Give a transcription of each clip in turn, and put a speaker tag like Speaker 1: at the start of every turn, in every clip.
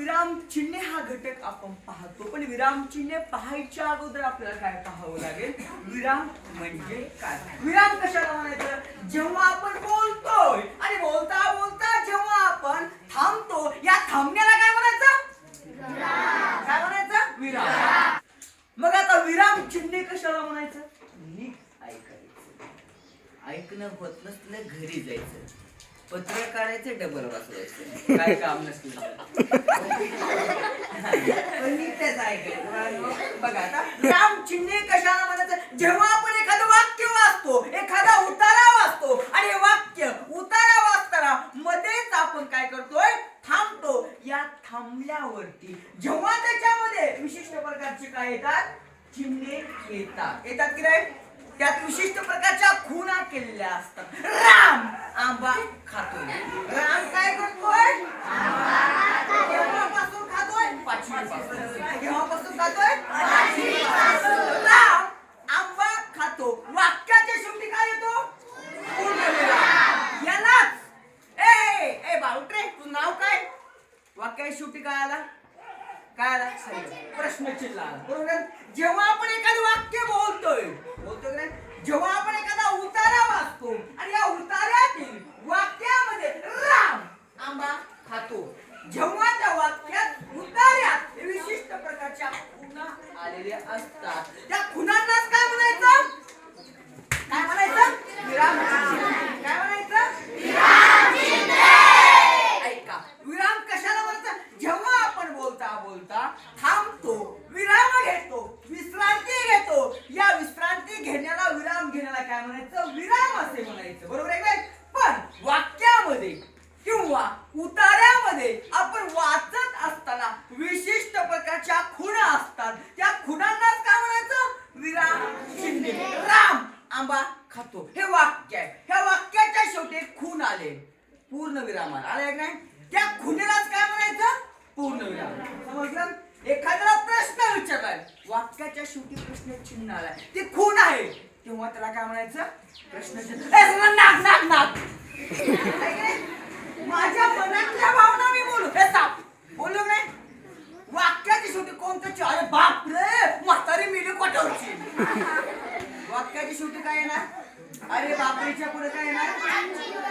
Speaker 1: विरामचिन्हे हा घटक आपण पाहतो. पण विरामचिन्हे पाहायच्या अगोदर आपल्याला काय पाहावं लागेल? विराम म्हणजे काय? विराम कशाला म्हणायचं? जेव्हा आपण बोलतोय आणि बोलता बोलता जेव्हा आपण थांबतो या थांबण्याला काय म्हणायचं? काय म्हणायचं? विराम. मग आता विराम चिन्हे कशाला म्हणायचं? नीट ऐकायचं. ऐकणं होत नसलं घरी जायचं. पत्र काढायचं डबल वाचवायचं काय काम नसलं बघा आता चिन्हे कशाला म्हणायचं? जेव्हा आपण एखादं वाक्य वाचतो एखादा उतारा वाचतो आणि वाक्य उतारा वाचताना मध्येच आपण काय करतोय? थांबतो. या थांबल्यावरती जेव्हा त्याच्यामध्ये विशिष्ट प्रकारचे काय येतात? चिन्हे येतात. येतात की नाही? त्यात विशिष्ट प्रकारच्या खुणा केलेल्या असतात. राम! आंबा खातोय. राम काय करतोय? केव्हापासून खातोय? पाचवी केव्हापासून खातोय? राम आंबा खातो. वाक्याच्या शेवटी काय येतो? पूर्णविराम. यालाच. ए ए बाळुट्रे तुझं नाव काय? वाक्याच्या शेवटी काय आला? काय आला? प्रश्न चिल्ला आला. बरोबर? जेव्हा आपण एखादं वाक्य बोलतोय बोलतोय जेव्हा आपण एखादा उतारा वाचतो आणि या उतार्यातील वाक्यामध्ये राम आंबा खातो जेव्हा त्या वाक्यात उतार्यात विशिष्ट प्रकारच्या खुणा आलेल्या असतात त्या खुणांनाच काय म्हणायचं काय म्हणायचं विराम चिन्ह. काय म्हणायचं ऐका विराम कशाला म्हणायचं जेव्हा आपण बोलता बोलता थांबतो विराम घेतो विश्रांती घेतो या विश्रांती घेण्याला विराम घेण्याला काय म्हणायचं विराम असे म्हणायचं बरोबर आहे काय पण वाक्यामध्ये किंवा उतार्यामध्ये आपण वाचत असताना विशिष्ट प्रकारच्या खुणा असतात त्या खुणांनाच काय म्हणायचं विराम चिन्ह राम आंबा खातो हे वाक्य आहे ह्या वाक्याच्या शेवटी एक खून आले पूर्ण विराम आला आला की नाही त्या खुनेलाच काय म्हणायचं? पूर्ण समजलं? एखाद्याला प्रश्न विचारलाय. वाक्याच्या शेवटी प्रश्न चिन्ह आलाय. ते खून आहे. तेव्हा त्याला काय म्हणायचं? प्रश्न चिन्ह. नाक नाक नाक. नाही? माझ्या मनातल्या भावना मी बोलू. हे साप. बोललो नाही. वाक्याची शेवटी कोणतं ची- अरे बाप रे म्हातारी मिली कोटवची वाक्याची शेवटी काय येणार? अरे बापरेच्या पुढे काय येणार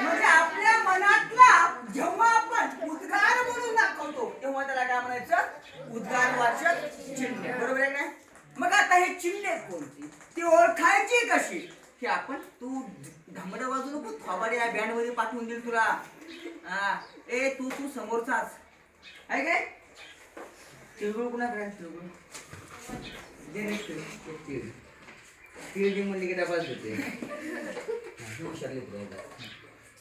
Speaker 1: म्हणजे आपल्या मनातला जेव्हा आपण उद्गार म्हणून दाखवतो तेव्हा त्याला काय म्हणायचं? उद्गार वाचक चिन्ह. बरोबर आहे ना मग आता हे चिन्ह कोणती? ती ओळखायची कशी? की आपण तू धमड वाजू नको थोबाडे या बँडमध्ये पाठवून देईल तुला. हा. ए तू तू समोरचाच आहे काय? तिळगुळ कुणाकडे तिळगुळ. दे रे तिळ तिळ म्हणली की डबाच देते हुशार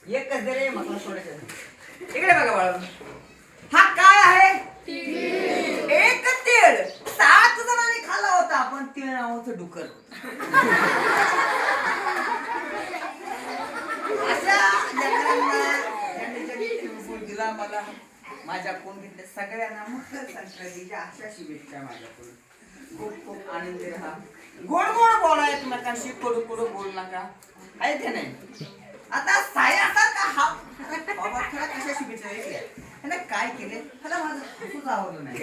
Speaker 1: एकच रे मला सोडायचं इकडे बघा हा काय आहे? एक तीळ. सात जणांनी खाला होता पण तीळ नावाचं डुकर. दिला मला माझ्या कोंडीतल्या सगळ्यांना मकर संक्रांतीच्या अशा शुभेच्छा माझ्याकडून. खूप खूप आनंदी राहा गोड गोड बोला एकमेकांशी कडू कडू बोल नका. आहे ते नाही. आता सायासारखा हा बाबा खरा कशा शुभेच्छा काय केले? त्याला माझं हसूच आवडलं नाही.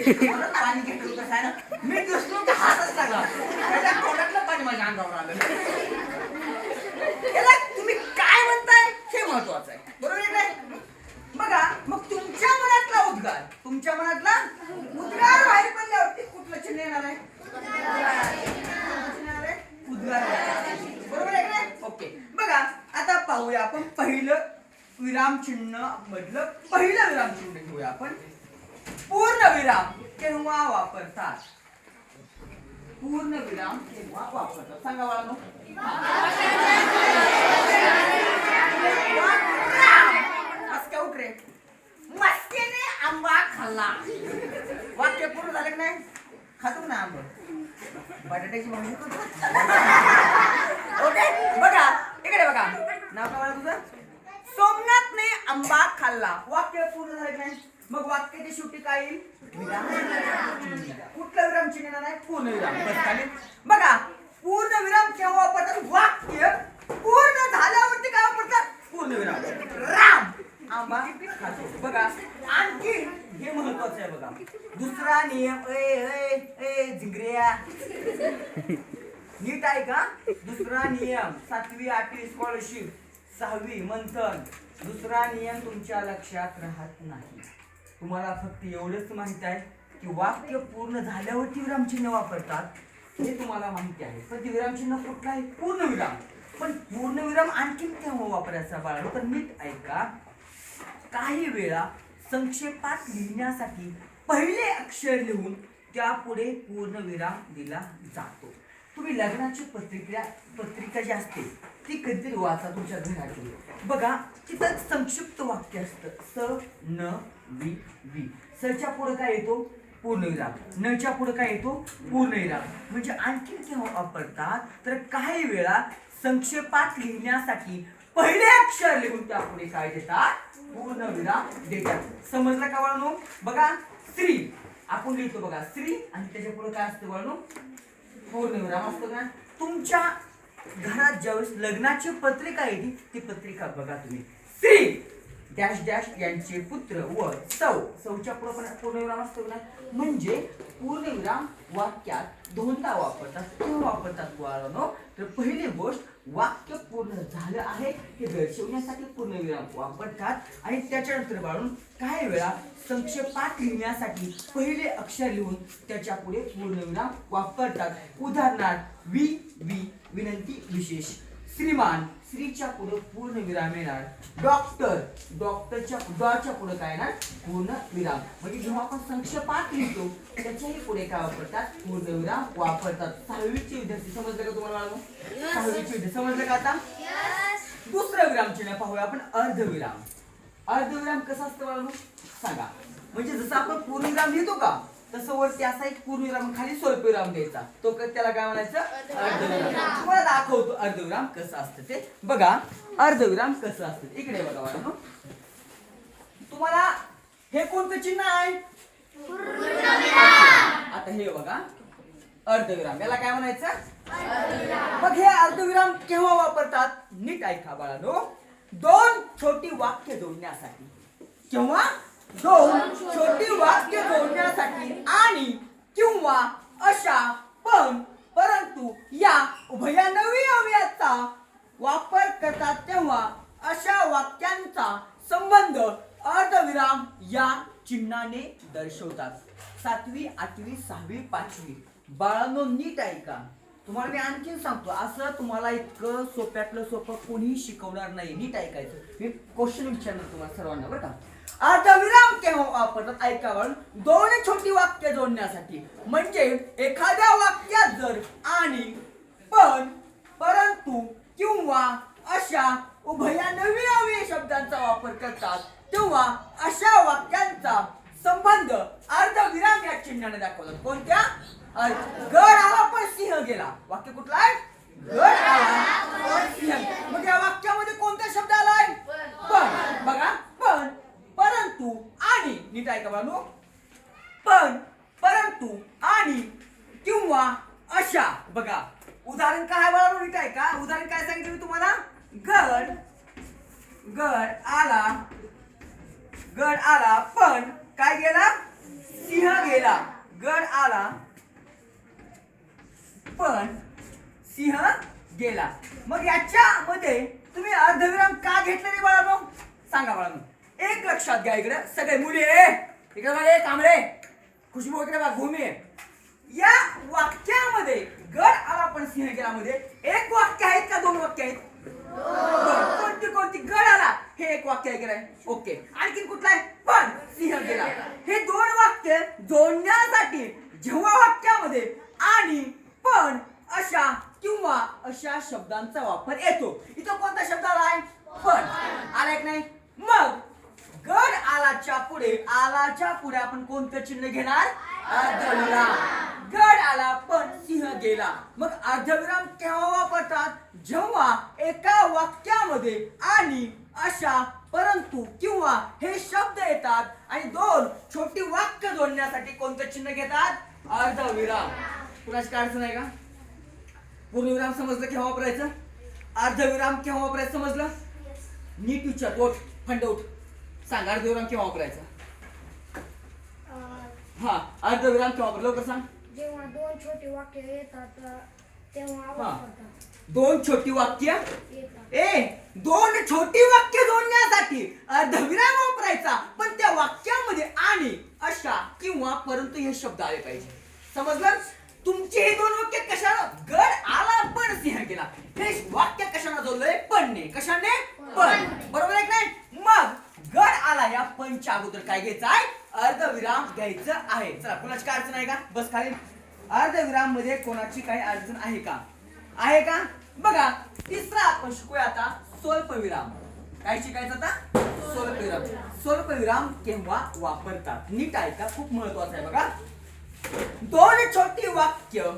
Speaker 1: पाणी घेतलं होतं सायना. ना दिसलो की हातच लागला त्याच्या तोंडातलं पाणी माझ्या अंगावर आलं याला तुम्ही काय म्हणताय हे महत्वाचं आहे बरोबर आहे काय बघा मग तुमच्या मनातला उद्गार तुमच्या मनातला उद्गार बाहेर पडल्यावरती कुठलं चिन्ह येणार आहे चिन्ह येणार आहे? उद्गार बरोबर आहे का नाही ओके बघा आता पाहूया आपण पहिलं विराम चिन्ह मधलं पहिलं विराम चिन्ह घेऊया आपण पूर्ण विराम केव्हा वापरतात पूर्ण विराम केव्हा वापरतात सांगा मला आज काय उठरे मस्तीने खाल्ला वाक्य पूर्ण झालं की नाही? खातो ना आंब बटाट्याची भाजी ओके? बघा इकडे बघा. नाव काय मला तुझं? सोमनाथने आंबा खाल्ला. वाक्य पूर्ण झालं की नाही? मग वाक्याची शेवटी काय येईल? कुठलं विराम चिन्ह नाही पूर्ण विराम. खाली. बघा पूर्ण विराम केव्हा वापरतात वाक्य पूर्ण झाल्यावरती काय वापरतात? पूर्ण विराम. राम. आंबा. खातो बघा आणखी हे महत्वाचं आहे बघा. दुसरा नियम ए ए ए झिंगऱ्या नीट आहे का? दुसरा नियम सातवी आठवी स्कॉलरशिप सहावी मंथन. दुसरा नियम तुमच्या लक्षात राहत नाही. तुम्हाला फक्त एवढंच माहीत आहे की वाक्य पूर्ण झाल्यावरती विरामचिन्ह वापरतात. हे तुम्हाला माहिती आहे. पण ते विरामचिन्ह कुठलं आहे पूर्ण विराम पण पूर्णविराम आणखीन केव्हा वापरायचा बाळा? तर नीट ऐका. काही वेळा संक्षेपात लिहिण्यासाठी पहिले अक्षर लिहून त्यापुढे पूर्णविराम दिला जातो. तुम्ही लग्नाची पत्रिका पत्रिका जी असते ती कधीतरी वाचा तुमच्या घराची बघा तिथं संक्षिप्त वाक्य असतं. स न वि वि. सच्या पुढे काय येतो? पूर्णविराम. नच्या पुढे काय येतो? पूर्णविराम. म्हणजे आणखी केव्हा वापरतात? तर काही वेळा संक्षेपात लिहिण्यासाठी पहिले अक्षर लिहून त्यापुढे काय देतात? पूर्णविराम देतात समजलं का वळणू? बघा स्त्री. आपण लिहितो बघा स्त्री आणि त्याच्या पुढे काय असतं वळणू? पूर्णविराम असतो का? तुमच्या घरात ज्यावेळेस लग्नाची पत्रिका येते ती पत्रिका बघा तुम्ही. स्त्री. डॅश डॅश यांचे पुत्र व सौ. सौच्या पुढे पण पूर्णविराम असतो ना म्हणजे पूर्णविराम वाक्यात दोनदा वापरतात किंवा वापरतात बाळांनो तर पहिली गोष्ट वाक्य पूर्ण झालं आहे. हे दर्शवण्यासाठी पूर्णविराम वापरतात. आणि त्याच्यानंतर बाळून काही वेळा संक्षेपात लिहिण्यासाठी पहिले अक्षर लिहून त्याच्या पुढे पूर्णविराम वापरतात. उदाहरणार्थ वि वि विनंती विशेष. श्रीमान स्त्रीच्या पुढे पूर्ण विराम येणार. डॉक्टर डॉक्टरच्या डॉच्या पुढे काय येणार? पूर्ण विराम. म्हणजे जेव्हा आपण संक्षेपात लिहितो त्याच्याही पुढे काय वापरतात? पूर्ण विराम वापरतात. सहावीचे विद्यार्थी समजलं का तुम्हाला बाळांनो? सहावीचे विद्यार्थी समजलं का आता? दुसरं विराम चिन्ह पाहूया आपण अर्धविराम अर्धविराम कसं असतं बाळांनो? सांगा. म्हणजे जसं आपण पूर्णविराम लिहितो का? तसं वरती असा एक पूर्णविराम खाली स्वल्पविराम द्यायचा तो क- त्याला काय म्हणायचं? अर्धविराम. तुम्हाला दाखवतो अर्धविराम कसं असतं ते. बघा अर्धविराम कसं असतं. इकडे बघा बाळांनो तुम्हाला हे कोणतं चिन्ह आहे? आता हे बघा. अर्धविराम. याला काय म्हणायचं? मग हे अर्धविराम केव्हा वापरतात? नीट ऐका बाळानो. दोन छोटी वाक्य जोडण्यासाठी. केव्हा? दोन छोटी वाक्य जोडण्यासाठी आणि किंवा अशा पण. परंतु या उभयानवी अवयाचा वापर करतात तेव्हा अशा वाक्यांचा संबंध अर्धविराम या चिन्हाने दर्शवतात. सातवी आठवी सहावी पाचवी. बाळांनो नीट ऐका. तुम्हाला मी आणखीन सांगतो असं तुम्हाला इतकं सोप्यातलं सोपं कोणीही शिकवणार नाही. नीट ऐकायचं. मी क्वेश्चन विचारणार तुम्हाला सर्वांना बरं का? अर्धविराम केव्हा वापरतात? ऐकावं दोन छोटी वाक्य जोडण्यासाठी. म्हणजे एखाद्या वाक्यात जर आणि पण परंतु किंवा अशा उभयानवी नवीन शब्दांचा वापर करतात तेव्हा अशा वाक्यांचा संबंध अर्धविराम या चिन्हाने दाखवतात. कोणत्या? गड आला पण सिंह गेला. वाक्य कुठलं आहे? गड आला पण सिंह मग या वाक्यामध्ये कोणता शब्द आलाय? पण. बघा. पण. परंतु आणि नीट ऐका बाळांनो पण परंतु आणि किंवा अशा. बघा उदाहरण काय बाळा नीट ऐका. उदाहरण काय सांगितलं मी तुम्हाला? गड गड आला गड आला पण काय गेला? सिंह गेला. गड आला पण सिंह गेला. मग याच्यामध्ये तुम्ही अर्धविराम का घेतले रे बाळानो सांगा बाळानो एक लक्षात घ्या इकडे. सगळे मुली इकडे बघा कांबळे. खुशबू इकडे बघा भूमी. या वाक्यामध्ये गड आला पण सिंहगिरामध्ये एक वाक्य आहेत का दोन वाक्य आहेत? कोणती कोणती? गड आला. हे एक वाक्य आहे. गेलाय ओके. आणखीन कुठला आहे? पण सिंह गेला. हे दोन वाक्य जोडण्यासाठी जेव्हा वाक्यामध्ये आणि पण अशा किंवा अशा शब्दांचा वापर येतो. इथं कोणता शब्द आला आहे पण. आलाय की नाही? मग. गड आलाच्या पुढे आलाच्या पुढे आपण कोणतं चिन्ह घेणार? अर्धविराम. गड आला पण सिंह गेला. मग अर्धविराम केव्हा वापरतात? जेव्हा एका वाक्यामध्ये आणि अशा परंतु किंवा हे शब्द येतात आणि दोन छोटी वाक्य जोडण्यासाठी कोणतं चिन्ह घेतात? अर्धविराम. कुणाची काय अडचण आहे का? पूर्णविराम समजलं केव्हा वापरायचं? अर्धविराम केव्हा वापरायचं समजलं? नीट विचार उठ फंड उठ. सांग अर्धविराम केव्हा वापरायचा? हा अर्धविराम केव्हा वापर लवकर सांग.
Speaker 2: जेव्हा दोन छोटे वाक्य येतात अ, तेव्हा. वापरतात
Speaker 1: दोन छोटी वाक्य?
Speaker 2: येतात.
Speaker 1: ए दोन छोटी वाक्य जोडण्यासाठी अर्धविराम वापरायचा पण त्या वाक्यामध्ये आणि अशा किंवा परंतु हे शब्द आले पाहिजे. समजलं? तुमचे हे दोन वाक्य कशाला? गड आला पण सिंह गेला. हे वाक्य कशाला जोडलंय? पणने कशाने? पण बरोबर आहे का नाही मग गड आला या पंच्या अगोदर काय घ्यायचं आहे? अर्धविराम घ्यायचं आहे. चला कोणाची काय अडचण आहे का? बस खाली. अर्धविराममध्ये कोणाची काही अडचण आहे का? आहे का? बघा तिसरा आपण शिकूया आता स्वल्पविराम. काय शिकायचं आता? स्वल्पविराम. स्वल्पविराम केव्हा वापरतात? नीट ऐका खूप महत्वाचं आहे बघा. दोन छोटी वाक्य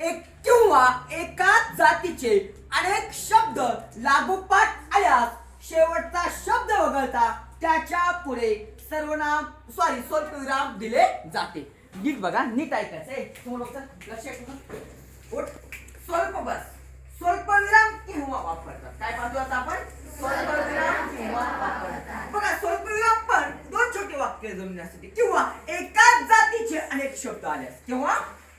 Speaker 1: एक किंवा एकाच जातीचे अनेक शब्द लागोपाठ आल्यास शेवटचा शब्द वगळता त्याच्या पुढे सर्वनाम सॉरी स्वल्पविराम दिले जाते. नीट बघा नीट ऐकायचं. आहे समोर बघता लक्ष उठ स्वल्प बस स्वल्प विराम केव्हा वापरतात काय पाहतो आता आपण स्वल्प विराम केव्हा वापरतात बघा स्वल्प विराम पण दोन छोटे वाक्य जमण्यासाठी किंवा एकाच जातीचे अनेक शब्द आल्यास किंवा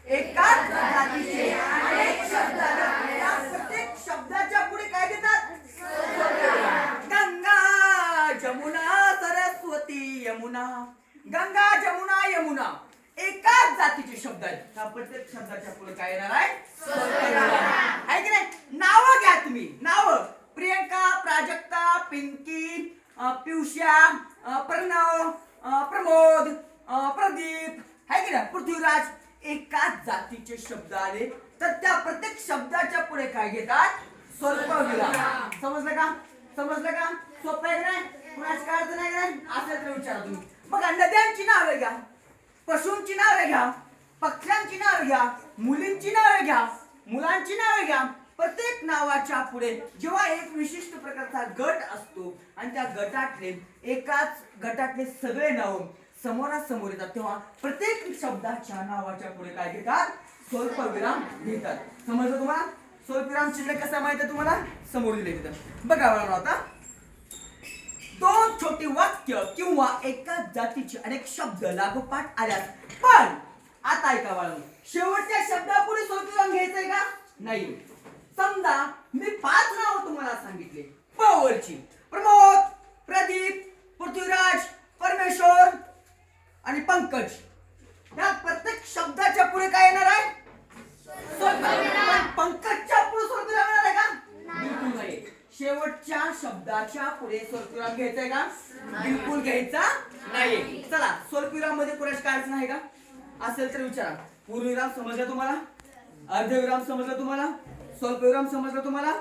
Speaker 1: एकाच जातीचे अनेक शब्द आल्यास या प्रत्येक शब्दाच्या पुढे काय देतात गंगा जमुना सरस्वती यमुना गंगा जमुना यमुना एकाच जातीचे शब्द आहेत त्या प्रत्येक शब्दाच्या पुढे काय येणार आहे स्वल्पविराम. आहे की नाही नाव घ्या तुम्ही नाव प्रियंका प्राजक्ता पिंकी अं, पियुष्या अं, प्रणव अं, प्रमोद अं, प्रदीप आहे की नाही पृथ्वीराज एकाच जातीचे शब्द आले तर त्या प्रत्येक शब्दाच्या पुढे काय घेतात? स्वरूप स्वल्पविराम समजलं का? समजलं का? सोपं आहे का नाही? कुणाच काय अर्थ नाही? असेल तर विचारा तुम्ही. बघा नद्यांची नावे घ्या. पशूंची नावे घ्या. पक्ष्यांची नावे घ्या. मुलींची नावे घ्या. मुलांची नावे घ्या. प्रत्येक नावाच्या पुढे जेव्हा एक विशिष्ट प्रकारचा गट असतो आणि त्या गटातले एकाच गटातले सगळे नाव समोरासमोर येतात तेव्हा प्रत्येक शब्दाच्या नावाच्या पुढे काय घेतात? स्वल्पविराम घेतात. समजलं तुम्हाला? स्वल्पविराम शिल्लक कसा माहिती आहे तुम्हाला? समोर दिले तिथं. बघा मला आता. दोन छोटी वाक्य किंवा एकाच जातीचे अनेक शब्द लागोपाठ आल्यास पण आता ऐका बाळा. शेवटच्या शब्दापुढे स्वल्पविराम घ्यायचंय का? नाही. समजा मी पाच नाव तुम्हाला सांगितले. पवरची प्रमोद प्रदीप पृथ्वीराज परमेश्वर आणि पंकज. या प्रत्येक शब्दाच्या पुढे काय येणार आहे? पंकजच्या पुढे स्वल्पविराम येणार आहे का? बिलकुल नाही. शेवटच्या शब्दाच्या पुढे स्वल्पविराम घ्यायचंय का? बिलकुल घ्यायचा नाही. चला स्वल्पविराममध्ये कोणाची काय अडचण आहे का? असेल तर विचारा. पूर्णविराम समजलं तुम्हाला? अर्धविराम समजलं तुम्हाला? स्वल्पविराम समजलं तुम्हाला?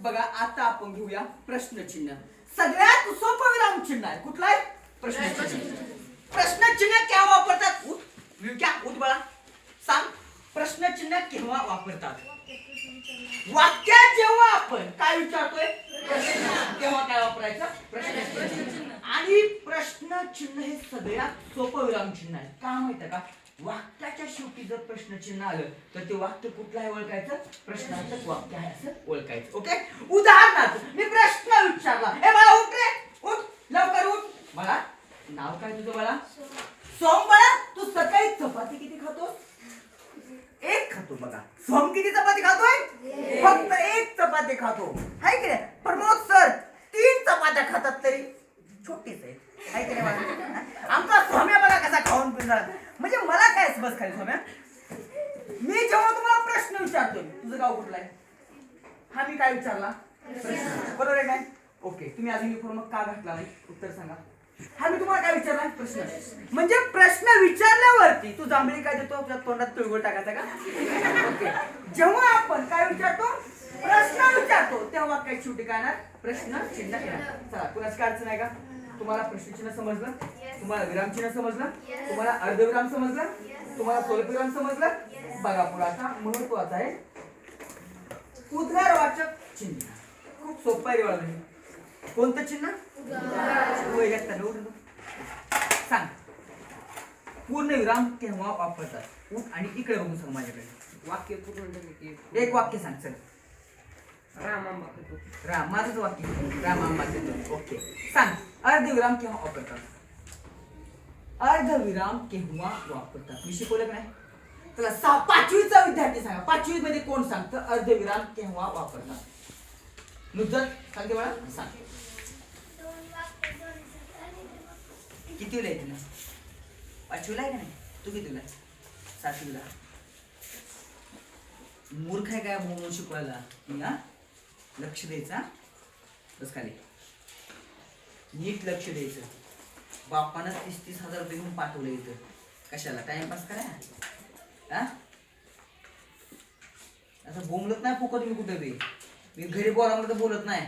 Speaker 1: बघा आता आपण घेऊया प्रश्नचिन्ह. सगळ्यात सोपं विराम चिन्ह आहे. कुठला आहे? प्रश्नचिन्ह. प्रश्नचिन्ह केव्हा वापरतात? विक्या उठ बाळा. सांग. प्रश्नचिन्ह केव्हा वापरतात? वाक्यात जेव्हा आपण काय विचारतोय? प्रश्न. तेव्हा काय वापरायचं? प्रश्न. आणि प्रश्न चिन्ह हे सगळ्यात सोपं विराम चिन्ह आहे. का माहितीये का? वाक्याच्या शेवटी जर प्रश्न चिन्ह आलं तर ते वाक्य कुठलं आहे ओळखायचं? प्रश्नार्थक वाक्य आहे असं ओळखायचं. ओके उदाहरणार्थ मी प्रश्न विचारला. ए बाळा उठ रे! उठ! लवकर उठ! बाळा नाव काय तुझं बाळा? सोम बाळा तू सकाळी चपाती किती खातोस? एक खातो बघा. सोम किती चपाती खातोय? फक्त एक चपाती खातो. हाय की नाही? प्रमोद सर तीन चपात्या खातात तरी. छोटीच आहे. हाय की नाही? आमचा सोम्या बघा कसा खाऊन पिणार म्हणजे मला काय बस खाली सोम्या? मी जेव्हा तुम्हाला प्रश्न विचारतोय तुझं गाव कुठलं आहे? हा मी काय विचारला? प्रश्न. बरोबर आहे काय? ओके तुम्ही अजून युनिफॉर्म का घातला नाही? उत्तर सांगा. हा मी तुम्हाला काय विचारला? प्रश्न. म्हणजे प्रश्न विचारल्यावरती तू जांभळी काय देतो? आपल्या तोंडात तिळगुळ टाकायचा का? ओके. जेव्हा आपण काय विचारतो? प्रश्न विचारतो तेव्हा काय शेवटी काय येणार? प्रश्न चिन्ह चला काय अडचण आहे का? तुम्हाला प्रश्न चिन्ह समजलं? तुम्हाला विराम चिन्ह समजलं? तुम्हाला अर्धविराम समजलं? तुम्हाला स्वल्पविराम समजलं? बघा पुढे आता महत्वाचं आहे. उद्गारवाचक चिन्ह. खूप सोपं आहे. कोणतं चिन्ह. सांग. पूर्ण विराम केव्हा वापरतात? उठ आणि इकडे बघून सांग माझ्याकडे.
Speaker 3: वाक्य पूर्ण
Speaker 1: एक वाक्य सांग चल.
Speaker 3: रामांबा
Speaker 1: राम माझंच वाक्य. राम आंबा ओके. सांग अर्धविराम केव्हा वापरतात? अर्धविराम केव्हा वापरतात? मी शिकवलं का नाही? चला सहा पाचवीचा विद्यार्थी सांगा. पाचवी मध्ये कोण सांगतं? अर्धविराम केव्हा वापरतात? नुजत सांगते मला? सांग. कितीला आहे तुला पाचवीला आहे का नाही? तू कितीला आहे? सातवीला. मूर्ख आहे काय म्हणून शिकवायला? मी हा? लक्ष द्यायचा बस खाली. नीट लक्ष द्यायचं. बापानं तीस तीस हजार रुपये घेऊन पाठवलं इथं. कशाला? टाइमपास करा हा? असं बोंबलत नाही फुकट मी कुठं बी? मी घरी बोला म्हणून तर बोलत नाही.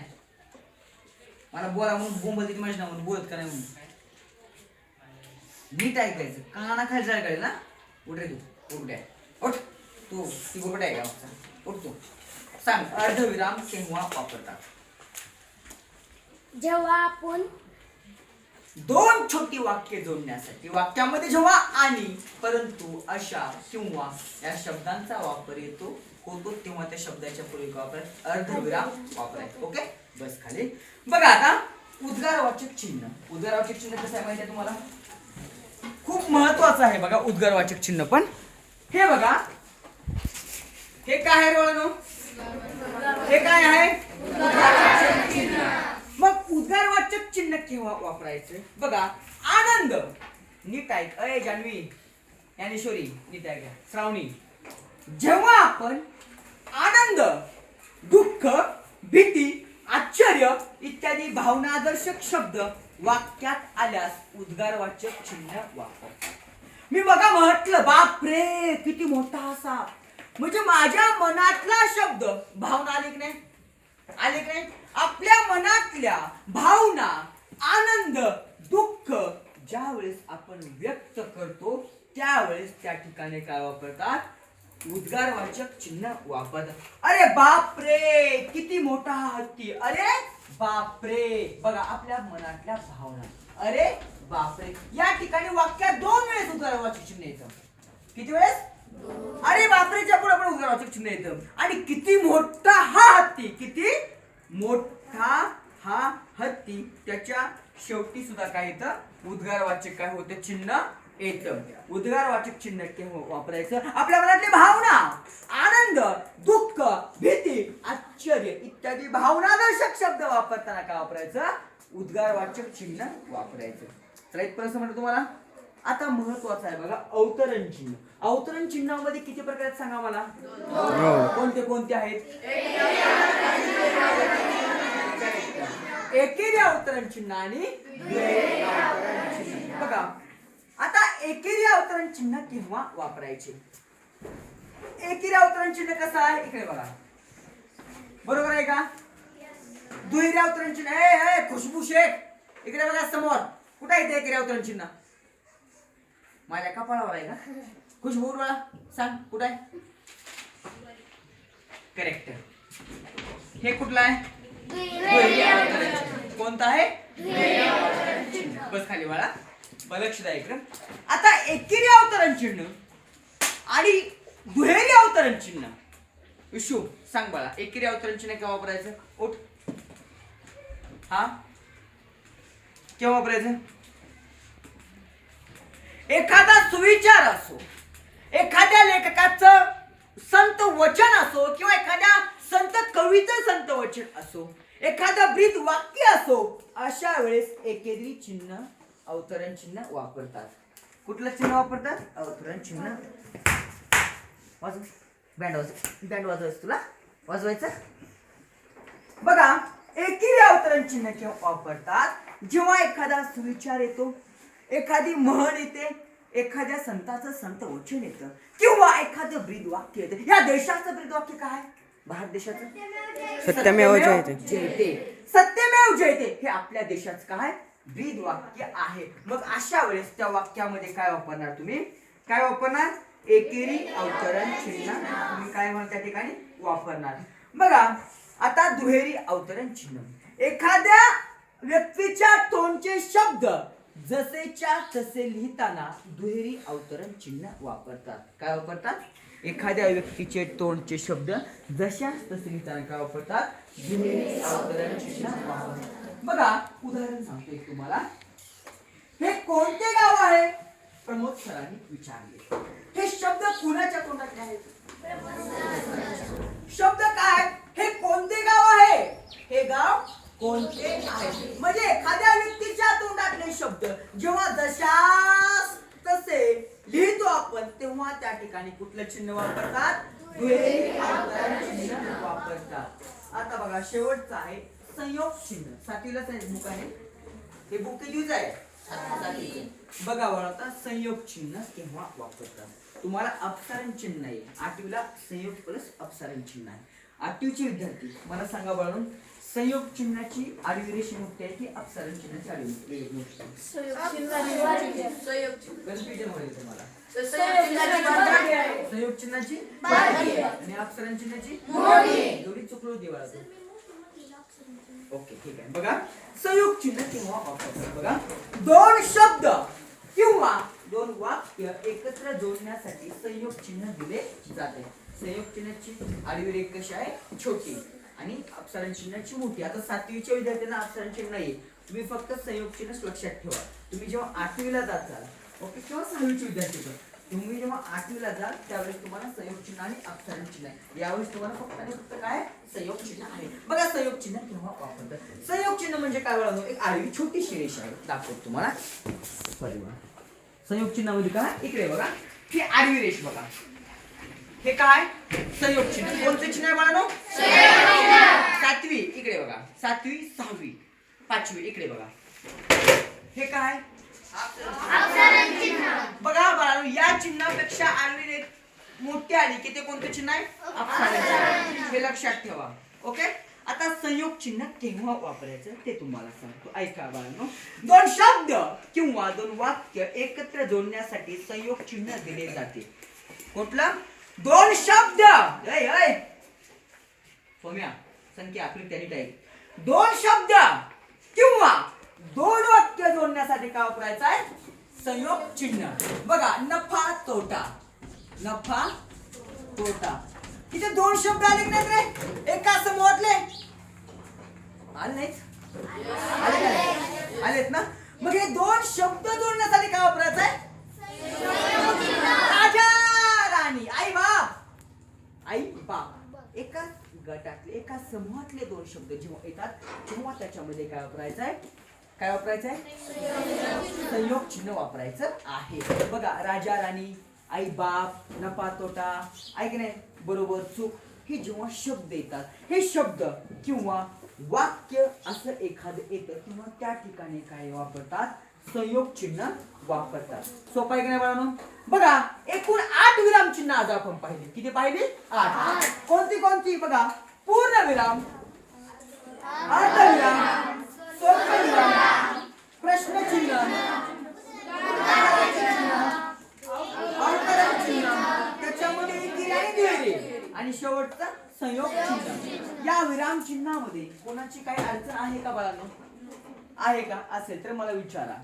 Speaker 1: मला बोला म्हणून बोंबल तिथे माझ्या नावानं बोलत का नाही म्हणून? नीट ऐकायचं. काना खाली कळेल ना उठ रे तू. उठ उठ. तू ती गुरगुट आहे का? उठ तू. सांग. अर्धविराम केव्हा वापरतात
Speaker 2: जेव्हा आपण
Speaker 1: दोन छोटी वाक्य जोडण्यासाठी वाक्यामध्ये जेव्हा आणि परंतु अशा किंवा या शब्दांचा वापर येतो होतो तेव्हा त्या शब्दाच्या पूर्वी वापर अर्धविराम वापरायचं. ओके? बस खाली. बघा आता उद्गारवाचक चिन्ह. उद्गारवाचक चिन्ह कसं आहे माहिती आहे तुम्हाला? खूप महत्वाचं आहे बघा उद्गारवाचक चिन्ह. पण हे बघा हे काय आहे रोळनो हे काय आहे? मग उद्गारवाचक चिन्ह केव्हा वापरायचं? बघा आनंद. नीट ऐक. अय जान्हवी. ज्ञानेश्वरी नीट ऐक. श्रावणी. जेव्हा आपण आनंद दुःख भीती आश्चर्य इत्यादी भावनादर्शक शब्द वाक्यात आल्यास उद्गारवाचक चिन्ह वापर मी बघा म्हटलं बाप रे किती मोठा असा. म्हणजे माझ्या मनातला शब्द भावना आली की नाही? आले की नाही? आपल्या मनातल्या भावना आनंद दुःख ज्या वेळेस आपण व्यक्त करतो त्यावेळेस त्या ठिकाणी काय वापरतात? उद्गारवाचक चिन्ह वापरतात. अरे बाप रे किती मोठा हत्ती. अरे बापरे. बघा आपल्या मनातल्या भावना. अरे बापरे. या ठिकाणी वाक्यात दोन वेळेस उद्गारवाचक चिन्ह येतं किती वेळेस? अरे बापरेच्या पुढे पण उद्गारवाचक चिन्ह येतं आणि किती मोठा हा हत्ती किती मोठा हा हत्ती. त्याच्या शेवटी सुद्धा काय येतं उद्गारवाचक काय होतं? चिन्ह येतं उद्गारवाचक चिन्ह वापरायचं? आपल्या मनातली भावना आनंद दुःख भीती आश्चर्य इत्यादी भावनादर्शक शब्द वापरताना काय वापरायचं? उद्गारवाचक चिन्ह वापरायचं. तर एक प्रश्न म्हणतो तुम्हाला. आता महत्वाचं आहे बघा अवतरण चिन्ह. अवतरण चिन्हामध्ये किती प्रकार आहेत सांगा मला? कोणते कोणते आहेत? एकेरी अवतरण चिन्ह आणि बघा आता एकेरी अवतरण चिन्ह केव्हा वापरायचे? एकेरी अवतरण चिन्ह कसं आहे? इकडे बघा. बरोबर आहे का? दुहेरी अवतरण चिन्ह. ए खुशबू शेख इकडे बघा समोर. कुठे आहे ते एकेरी अवतरण चिन्ह? माझ्या कपाळावर आहे का? खुशबू बघा सांग कुठं आहे? करेक्ट हे कुठलं आहे. कोणतं आहे? बस खाली बाळा बलक्षदायक लक्ष आता एकेरी अवतरण चिन्ह आणि दुहेरी अवतरण चिन्ह. विशू सांग बघा एकेरी अवतरण चिन्ह केव्हा वापरायचं? उठ. हा? केव्हा वापरायचं? एखादा सुविचार असो एखाद्या लेखकाचं संत वचन असो किंवा एखाद्या संत कवीचं संत वचन असो एखादं ब्रीद वाक्य असो अशा वेळेस एकेरी चिन्ह अवतरण चिन्ह वापरतात. कुठलं चिन्ह वापरतात? अवतरण चिन्ह. वाजव. बँड वाजव. बँड वाजवायचं तुला? वाजवायचं? बघा एकेरी अवतरण चिन्ह केव्हा वापरतात. जेव्हा एखादा सुविचार येतो एखादी म्हण येते एखाद्या संताचं संत वचन येतं किंवा एखादं ब्रीद वाक्य येतं. या देशाचं ब्रीद वाक्य काय? भारत देशाचं?
Speaker 4: सत्यमेव जयते.
Speaker 1: जयते. सत्यमेव जयते. हे आपल्या देशाचं काय? ब्रीद वाक्य आहे. मग अशा वेळेस त्या वाक्यामध्ये काय वापरणार तुम्ही? काय वापरणार? एकेरी अवतरण चिन्ह. तुम्ही काय म्हणा त्या ठिकाणी? वापरणार. बघा आता दुहेरी अवतरण चिन्ह. एखाद्या व्यक्तीच्या तोंडचे शब्द जसेच्या तसे लिहिताना दुहेरी अवतरण चिन्ह वापरतात. काय वापरतात? एखाद्या व्यक्तीचे तोंडचे शब्द जशाच तसे लिहिताना काय वापरतात वापरतात बघा उदाहरण सांगतो एक तुम्हाला. हे कोणते गाव आहे? प्रमोद सरांनी विचारले. हे शब्द कुणाच्या तोंडातले आहेत? शब्द काय? हे कोणते गाव आहे? हे गाव कोणते आहे? म्हणजे एखाद्या व्यक्तीच्या तोंडातले शब्द जेव्हा जशास तसे लिहितो आपण तेव्हा त्या ठिकाणी कुठलं चिन्ह वापरतात? चिन्ह वापरतात आता बघा शेवटचं आहे संयोग चिन्ह. सातवीलाच बुक आहे. हे बुक किती दिवस आहे? बघा आता संयोग चिन्ह केव्हा वापरतात? तुम्हाला अपसारण चिन्ह आहे. आठवीला संयोग प्लस अपसारण चिन्ह आहे. आठवीचे विद्यार्थी मला सांगा बळून. संयोग चिन्हाची आडवी रेषी मोठी आहे की अपसारण चिन्हाची आडवी? कन्फ्युजन होईल तुम्हाला संयोग चिन्हाची आणि अपसारण चिन्हाची एवढी चुकलो तू. ओके ठीक आहे. बघा संयुक्त चिन्ह किंवा वापरतात बघा दोन शब्द किंवा दोन वाक्य एकत्र जोडण्यासाठी संयोग चिन्ह दिले जाते. संयोग चिन्हाची आडवी रेख कशी आहे? छोटी. आणि अपसारण चिन्हाची मोठी. आता सातवीच्या विद्यार्थ्यांना अपसारण चिन्ह नाही तुम्ही फक्त संयोग चिन्ह लक्षात ठेवा. तुम्ही जेव्हा आठवीला जात जाल ओके किंवा सहावीचे विद्यार्थी पण तुम्ही जेव्हा आठवीला जाल त्यावेळेस तुम्हाला संयोग चिन्ह आणि अपसारण चिन्ह यावेळेस तुम्हाला फक्त आणि फक्त काय? संयोग चिन्ह आहे. बघा संयोग चिन्ह केव्हा वापरतात? संयोग चिन्ह म्हणजे काय बघा एक आडवी छोटीशी रेषा आहे. दाखवतो तुम्हाला. सॉरी बघा. संयोग चिन्हामध्ये काय? इकडे बघा. ही आडवी रेष बघा. हे काय? संयोग चिन्ह कोणतं चिन्ह आहे बाळानो? सातवी. इकडे बघा. सातवी सहावी. पाचवी. इकडे बघा. हे काय? बघा बाळानो या चिन्हापेक्षा रेख मोठी आली की ते कोणतं चिन्ह आहे. हे लक्षात ठेवा. ओके? आता संयोग चिन्ह केव्हा वापरायचं ते तुम्हाला सांगतो. ऐका बाळांनो. दोन शब्द किंवा दोन वाक्य एकत्र जोडण्यासाठी संयोग चिन्ह दिले जाते. कुठलं? दोन शब्द. ऐ, संख्या आपली त्यांनी टाईप. दोन शब्द. किंवा दोन वाक्य जोडण्यासाठी काय वापरायचं आहे? संयोग चिन्ह. बघा नफा तोटा. नफा तोटा. तिथे दोन शब्द आले की रे? एका समूहातले आले नाहीत? आले आलेत ना? मग हे दोन शब्द जोडण्यासाठी काय वापरायचं आहे राजा राणी आई बाप आई एकाच एका गटातले एका समूहातले दोन शब्द जेव्हा येतात तेव्हा त्याच्यामध्ये काय वापरायचं आहे काय वापरायचं आहे संयोग चिन्ह वापरायचं आहे. बघा राजा राणी आई बाप नफा तोटा ऐक नाही? बरोबर चूक. हे जेव्हा शब्द येतात हे शब्द किंवा वाक्य असं एखादं येतं किंवा त्या ठिकाणी काय वापरतात? संयोग चिन्ह वापरतात. सोपं आहे की नाही बाळांनो? बघा एकूण आठ विराम चिन्ह आज आपण पाहिले. किती पाहिले? आठ. कोणती कोणती? बघा पूर्ण विराम अर्धविराम स्वल्पविराम प्रश्नचिन्ह त्याच्यामध्ये दुहेरी आणि शेवटचा संयोग चिन्ह. या विराम चिन्हामध्ये कोणाची काही अडचण आहे का बाळांनो? आहे का? असेल तर मला विचारा.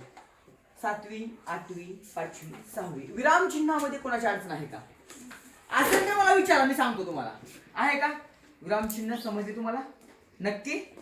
Speaker 1: सातवी आठवी पाचवी सहावी. विराम चिन्हामध्ये कोणाची अडचण आहे का? असेल तर मला विचारा मी सांगतो तुम्हाला. आहे का? विरामचिन्ह समजते तुम्हाला? नक्की?